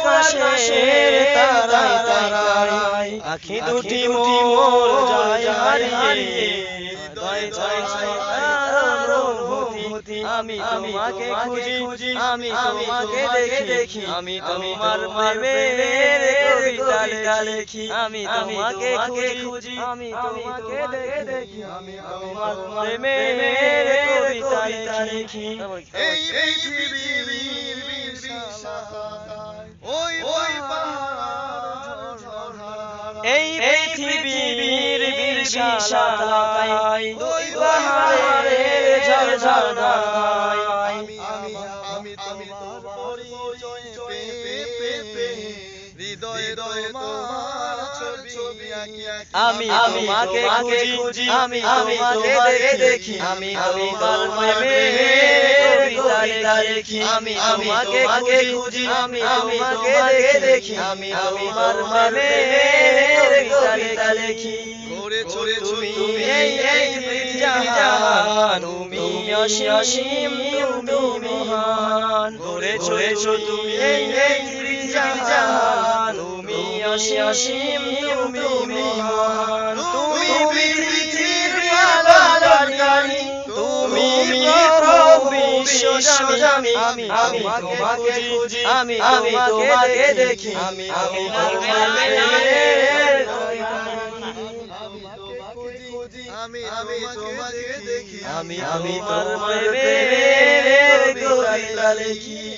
আকাশের তারায় তারায় আখি দুটি মোর যায় হারিয়ে আমি তোমাকে খুঁজি, আমি তোমাকে দেখি, আমি তোমার প্রেমের কবিতা লিখি। আমি তোমাকে খুঁজি, আমি তোমাকে দেখি, আমি তোমার প্রেমের কবিতা লিখি। এই পৃথিবীর বিশালায় ওই ওই এই পৃথিবীর বিশালতায় দুই পাহাড়ের আমি আমি আমি তুমি তোমার পরিচয় পেয়ে পেয়ে হৃদয়ে তোমার ছবি আঁকি আঁকি। আমি তোমাকে খুঁজি আমি তোমাকে দেখি। আমি তোমার প্রেমের কবিতা লিখি আমি তোমাকে খুঁজি আমি তোমাকে দেখি আমি তোমার প্রেমের কবিতা লিখি। করেছ তুমি তুমি এই এই জাহান তুমি অসীম তুমি মহান। গড়েছো তুমি এই এই জাহান তুমি অসীম তুমি মহান। প্রভু আমি আমি তোমাকে খুঁজি আমি তোমাকে দেখি আমি প্রেমের আমি আমি তোমাকে দেখি আমি আমি তোমার প্রেমের কবিতা লিখি।